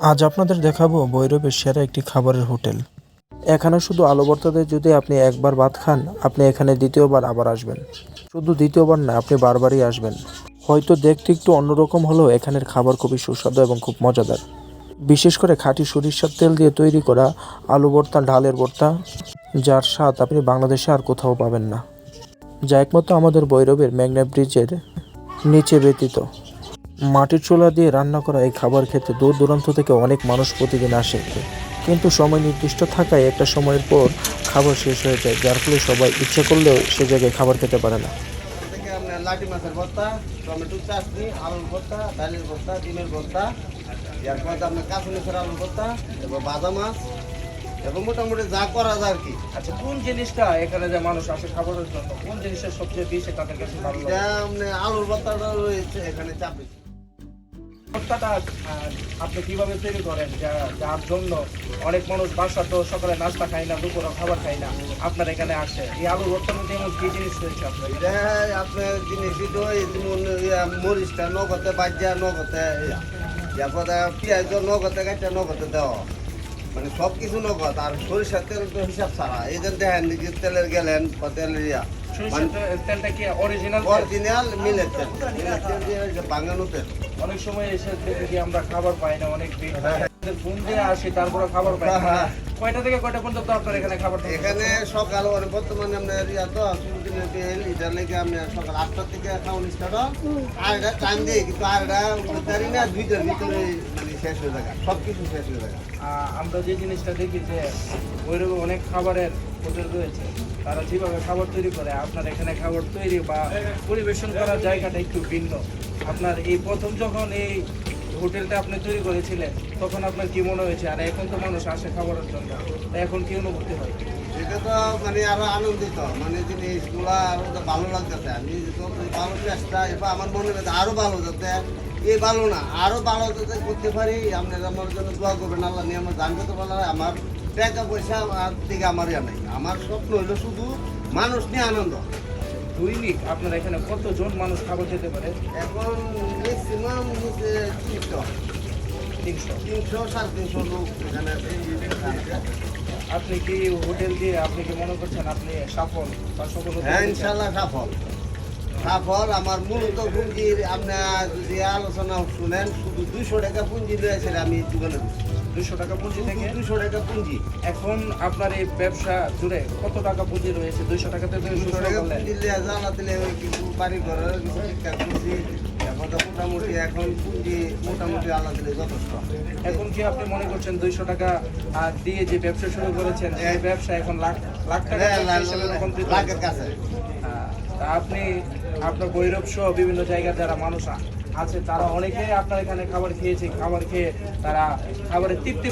আজ আপনাদের দেখাবো বৈরবের সেরা একটি খাবারের হোটেল। এখানে শুধু আলু ভর্তাতে যদি আপনি একবার ভাত খান, আপনি এখানে দ্বিতীয়বার আবার আসবেন। শুধু দ্বিতীয়বার না, আপনি বারবারই আসবেন। হয়তো দেখতে একটু অন্যরকম হলেও এখানের খাবার খুবই সুস্বাদু এবং খুব মজাদার। বিশেষ করে খাঁটি সরিষার তেল দিয়ে তৈরি করা আলু ভর্তা, ডালের ভর্তা, যার স্বাদ আপনি বাংলাদেশে আর কোথাও পাবেন না। যা একমাত্র আমাদের বৈরবের মেঘনা ব্রিজের নিচে ব্যতীত। মাটির চুলা দিয়ে রান্না করা এই খাবার খেতে দূর দূরান্ত থেকে অনেক মানুষ প্রতিদিন আসে কিন্তু সময় নির্দিষ্ট থাকায় একটা সময়ের পর খাবার শেষ হয়ে যায় যার ফলে সবাই ইচ্ছে করলেও সে জায়গায় খাবার খেতে পারে না। লাটি মাছের ভর্তা টমেটো চাটনি আলুর ভর্তা ডালের ভর্তা ডিমের ভর্তা এরপর আপনার কাঁচুনিসের আলুর ভর্তা এবার বাদা মাছ এবং মোটামুটি যা করা যায় আর কি। আচ্ছা কোন জিনিসটা এখানে যে মানুষ আসে খাবারের জন্য? কোন জিনিসটা সবচেয়ে বেশি তাদের কাছে ভালো লাগে? আপনি আলুর ভর্তাটা রয়েছে এখানে চাপ আপনি কীভাবে তৈরি করেন? যা- যার জন্য অনেক মানুষ বাসা তো সকালে নাস্তা খায় না দুপুরে খাবার খায় না আপনার এখানে আসে। এই আলুর ভর্তার এমন কি জিনিস রয়েছে আপনার এটা আপনার জিনিস দিত এই যেমন মরিচটা নগদে বাজ্যা নগদে এরপর পেঁয়াজ নগদে নগদে দেওয়া। মানে সব কিছু নগদ আর সরিষার তেল তো হিসাব ছাড়া। এই যে দেখেন নিজে তেলের গেলেন বা তেলের ইয়া। তেলটা কি অরিজিনাল অরিজিনাল মিলের তেল। মিলের তেল দিয়ে বাঙানো তেল। অনেক সময় এসে দেখি আমরা খাবার পাই না অনেক ঘুম দিয়ে আসি তারপরে খাবার পাই না। হ্যাঁ। কয়টা থেকে কয়টা পর্যন্ত আপনার এখানে খাবার এখানে সকাল মানে বর্তমানে আপনার ইয়া তো লেগে সকাল আটটা থেকে খাওয়ান স্টার্ট আর এটা টাইম দিয়ে কিন্তু আর এটা জানি না দুইটার ভিতরে মানে শেষ হয়ে যায়। সব কিছু শেষ হয়ে যায়। আহ, আমরা যে জিনিসটা দেখি যে ওইরকম অনেক খাবারের হোটেল রয়েছে। তারা যেভাবে খাবার তৈরি করে আপনার এখানে খাবার তৈরি বা পরিবেশন করার জায়গাটা একটু ভিন্ন। আপনার এই প্রথম যখন এই হোটেলটা আপনি তৈরি করেছিলেন, তখন আপনার কি মনে হয়েছে? আর এখন তো মানুষ আসে খাবারের জন্য এখন কি অনুভূতি হয়? এটা তো মানে আরও আনন্দিত মানে জিনিসগুলা আরও ভালো লাগতেছে, আমি তো ভালো চেষ্টা, এবার আমার মনে হচ্ছে আরও ভালো যাতে এই ভালো না, আরও ভালো যাতে করতে পারি, আপনারা আমার জন্য দোয়া করবেন, আল্লাহ নিয়ে আমার জানতে তো ভালো আমার টাকা পয়সা আমার দিকে আমার ইয়া নাই। আমার স্বপ্ন হইল শুধু মানুষ নিয়ে আনন্দ। দৈনিক আপনার এখানে কতজন মানুষ খাবার খেতে পারে? এখন ম্যাক্সিমাম হচ্ছে তিনশো। তিনশো। তিনশো সাড়ে তিনশো লোক এখানে আপনি কি হোটেল দিয়ে আপনি কি মনে করছেন আপনি সফল বা সফল হ্যাঁ ইনশাল্লাহ সফল। সফল আমার মূলত পুঁজির আপনার যদি আলোচনা শুনেন শুধু দুইশো টাকা পুঁজি রয়েছে আমি দোকানে দুশো টাকা পুঁজি থেকে? দুইশো টাকা পুঁজি। এখন আপনার এই ব্যবসা জুড়ে কত টাকা পুঁজি রয়েছে? দুইশো টাকাতে শুরু টাকা পুঁজি জানা দিলে ওই কিছু বাড়ি ঘরের কিছু করছি এখন মোটামুটি এখন পুঁজি মোটামুটি আল্লাহ দিলে যথেষ্ট। এখন কি আপনি মনে করছেন দুইশো টাকা আহ, দিয়ে যে ব্যবসা শুরু করেছেন এই ব্যবসা এখন লাখ লাখ টাকা হ্যাঁ, লাখের কাছে। আপনি আপনার বৈরব সহ বিভিন্ন জায়গার যারা মানুষ আছে, তারা অনেকে আপনার এখানে খাবার খেয়েছে, খাবার খেয়ে তারা খাবারের তৃপ্তি